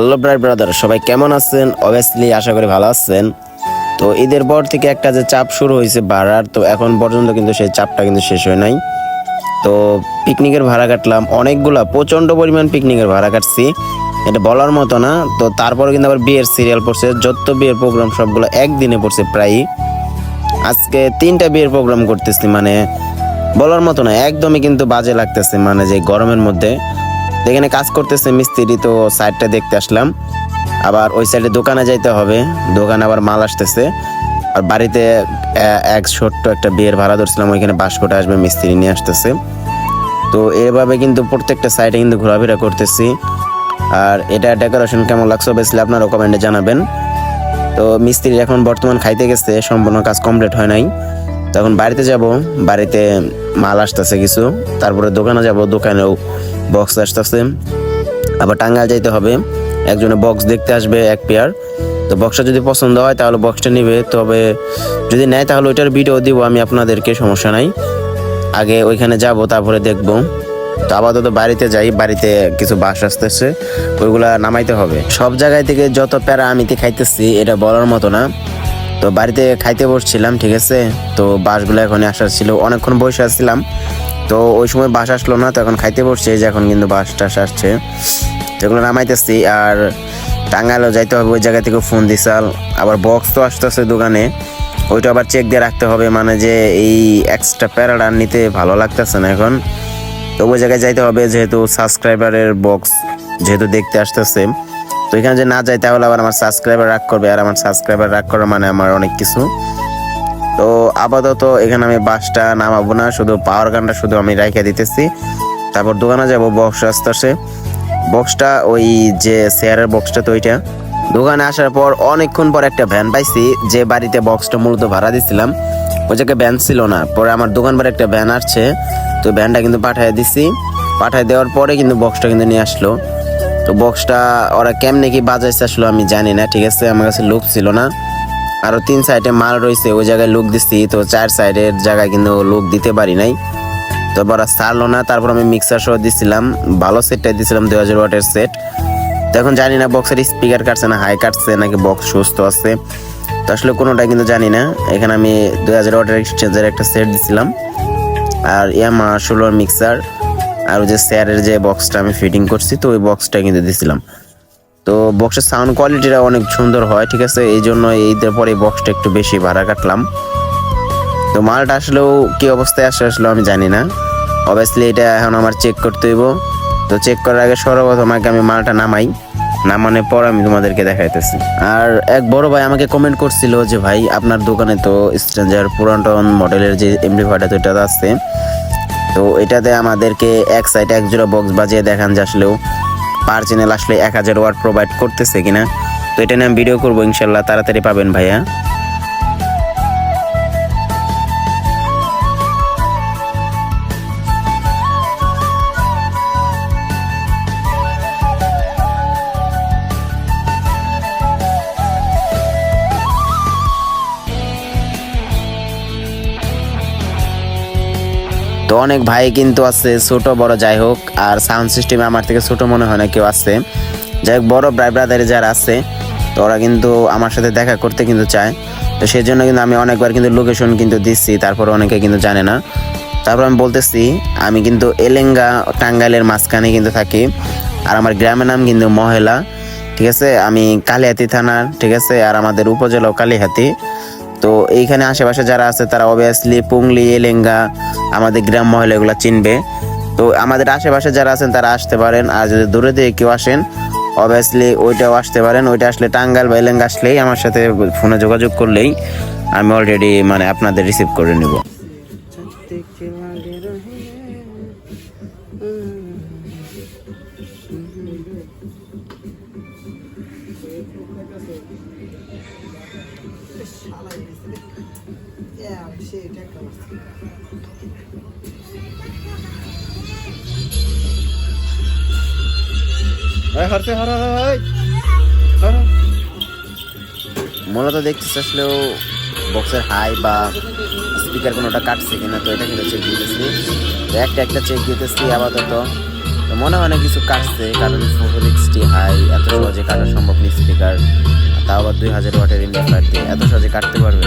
Hello ব্রাই brother, সবাই কেমন আছেন? অবভিয়াসলি আশা করি ভালো আছেন। তো ঈদের পর থেকে একটা যে চাপ শুরু হয়েছে বাড়ার, তো এখন পর্যন্ত কিন্তু সেই চাপটা কিন্তু শেষ হয় নাই। তো পিকনিকের ভাড়া কাটলাম, অনেকগুলা, প্রচণ্ড পরিমাণ পিকনিকের ভাড়া কাটছি। এটা বলার মতো না, তো তারপরে কিন্তু আবার বিয়ের সিরিয়াল পড়ছে, যত বিয়ের প্রোগ্রাম সবগুলো একদিনে পড়ছে প্রায়ই। আজকে তিনটা বিয়ের প্রোগ্রাম করতেছি মানে বলার মতো না, একদমই কিন্তু বাজে লাগতেছে মানে যে গরমের মধ্যে। এখানে কাজ করতেছে মিস্ত্রি, তো সাইডটা দেখতে আসলাম। আবার ওই সাইডে দোকানে যাইতে হবে। দোকানে আবার মাল আসতেছে। আর বাড়িতে এক ছোট্ট একটা বিয়ের ভাড়া ধরছিলাম, ওইখানে বাসকোটে আসবে মিস্ত্রি নিয়ে আসতেছে। তো এভাবে কিন্তু প্রত্যেকটা সাইডে কিন্তু ঘোরাফেরা করতেছি। আর এটা ডেকোরেশন কেমন লাগছে বেসলে আপনারা কমেন্টে জানাবেন। তো মিস্ত্রি এখন বর্তমান খাইতে গেছে, সম্পূর্ণ কাজ কমপ্লিট হয় নাই। তখন বাড়িতে যাব, বাড়িতে মাল আসতেছে কিছু। তারপরে দোকানে যাব, দোকানেও বক্স আসতেছে। আবার টাঙ্গাল যাইতে হবে। একজনে বক্স দেখতে আসবে, এক পেয়ার তো বক্সটা যদি পছন্দ হয়, তাহলে বক্সটা নিবে। তবে যদি নেয়, তাহলে ওইটার ভিডিও দিব আমি আপনাদেরকে, সমস্যা নাই। আগে ওইখানে যাব, তারপরে দেখব। তো আপাতত বাড়িতে যাই, বাড়িতে কিছু বাস আসতেছে, ওইগুলা নামাইতে হবে। সব জায়গায় থেকে যত প্যারা আমিতে খাইতেছি, এটা বলার মতো না। তো বাড়িতে খাইতে বসছিলাম, ঠিক আছে? তো বাসগুলো এখন আসার ছিল। অনেকক্ষণ বসে আসছিলাম তো ওই সময় বাস আসলো না, তো এখন খাইতে এই যে এখন কিন্তু বাস টাস আসছে। যেগুলো নামাইতেছি, আর টাঙ্গাইলেও যাইতে হবে, ওই জায়গা থেকে ফোন দিসাল আবার বক্স তো আসতেছে দোকানে, ওইটা আবার চেক দিয়ে রাখতে হবে মানে যে এই এক্সট্রা প্যারাডা নিতে ভালো লাগতেছে না এখন। তো ওই জায়গায় যাইতে হবে, যেহেতু সাবস্ক্রাইবারের বক্স যেহেতু দেখতে আসতেছে। তো এখানে যে না যাই, তাহলে আবার আমার সাবস্ক্রাইবার রাগ করবে, আর আমার সাবস্ক্রাইবার রাগ করা মানে আমার অনেক কিছু। তো আপাতত এখানে আমি বাসটা নামাবো না, শুধু পাওয়ার গানটা শুধু আমি রাইখা দিতেছি। তারপর দোকানে যাব বক্স আসতেছে বক্সটা ওই যে শেয়ারের বক্সটা তো ওইটা। দোকানে আসার পর অনেকক্ষণ পর একটা ভ্যান পাইছি, যে বাড়িতে বক্সটা মূলত ভাড়া দিছিলাম। ওই জায়গায় ভ্যান ছিল না। পরে আমার দোকান বাড়ি একটা ভ্যান আসছে, তো ভ্যানটা কিন্তু পাঠিয়ে দিছি। পাঠিয়ে দেওয়ার পরে কিন্তু বক্সটা কিন্তু নিয়ে আসলো। তো বক্সটা ওরা কেমনে কি বাজাইছে আসলো আমি জানি না, ঠিক আছে? আমার কাছে লোক ছিল না। আরও তিন সাইডে মাল রয়েছে, ওই জায়গায় লোক দিচ্ছি তো চার সাইডের জায়গায় কিন্তু লোক দিতে পারি নাই। তো ওরা ছাড়লো না, তারপর আমি মিক্সার সহ দিছিলাম, ভালো সেটটা দিছিলাম দুই হাজার ওয়াটের সেট তো এখন জানি না বক্সের স্পিকার কাটছে না হাই কাটছে নাকি বক্স সুস্থ আছে। তো আসলে কোনোটাই কিন্তু জানি না, এখানে আমি দুই হাজার ওয়াটের এক্সচেঞ্জের একটা সেট দিছিলাম। আর ইয়ামা ষোলোর মিক্সার আর ওই যে স্যারের যে বক্সটা আমি ফিটিং করছি, তো ওই বক্সটা কিন্তু দিছিলাম। তো বক্সের সাউন্ড কোয়ালিটিটা অনেক সুন্দর হয়, ঠিক আছে? এই জন্য ঈদের পরে বক্সটা একটু বেশি ভাড়া কাটলাম। তো মালটা আসলেও কি অবস্থায় আসে আসলে আমি জানি না। অবভিয়াসলি এটা এখন আমার চেক করতে হইব। তো চেক করার আগে সর্বপ্রথম আগে আমি মালটা নামাই। নামানোর পর আমি তোমাদেরকে দেখাইতেছি। আর এক বড় ভাই আমাকে কমেন্ট করছিল যে, ভাই, আপনার দোকানে তো স্ট্রেঞ্জার পুরাতন মডেলের যে এমডিফাইটা তো এটা আছে। তো এটাতে আমাদেরকে এক সাইডে এক জোড়া বক্স বাজিয়ে দেখান যে আসলেও পার চ্যানেল আসলে এক হাজার ওয়ার্ড প্রোভাইড করতেছে কিনা, তো এটা নিয়ে আমি ভিডিও করব, ইনশাল্লাহ তাড়াতাড়ি পাবেন ভাইয়া। তো অনেক ভাই কিন্তু আছে, ছোট, বড়, যাই হোক, আর সাউন্ড সিস্টেমে আমার থেকে ছোট মনে হয় না কেউ আছে। যাই হোক, বড় ব্রাই ব্রাদারে যারা আছে, তো ওরা কিন্তু আমার সাথে দেখা করতে কিন্তু চায়। তো সেই জন্য কিন্তু আমি অনেকবার কিন্তু লোকেশন কিন্তু দিচ্ছি, তারপর অনেকে কিন্তু জানে না। তারপর আমি বলতেছি, আমি কিন্তু এলেঙ্গা টাঙ্গাইলের মাঝখানে কিন্তু থাকি, আর আমার গ্রামের নাম কিন্তু মহেলা, ঠিক আছে? আমি কালিহাতি থানার, ঠিক আছে? আর আমাদের উপজেলাও কালিহাতি। তো এইখানে আশেপাশে যারা আছে, তারা অবভিয়াসলি পুংলি, এলেঙ্গা, আমাদের গ্রাম মহল এগুলো চিনবে। তো আমাদের আশেপাশে যারা আছেন, তারা আসতে পারেন। আর যদি দূরে থেকে কেউ আসেন অবভিয়াসলি ওইটাও আসতে পারেন। ওইটা আসলে টাঙ্গাল বা এলেঙ্গা আসলেই আমার সাথে ফোনে যোগাযোগ করলেই আমি অলরেডি মানে আপনাদের রিসিভ করে নেব। মূলত দেখতেছি আসলেও বক্সের হাই বা স্পিকার কোনোটা কাটছে কিনা তো এটা কিন্তু চেক দিতেছি। একটা একটা চেক দিতেছি আপাতত। মনে হয় না কিছু কাটছে, কারণ ফোর হাই এত সহজে কাটা সম্ভব নেই স্পিকার তাও আবার দুই হাজার ওয়াটের ইন্ডিয়া এত সহজে কাটতে পারবে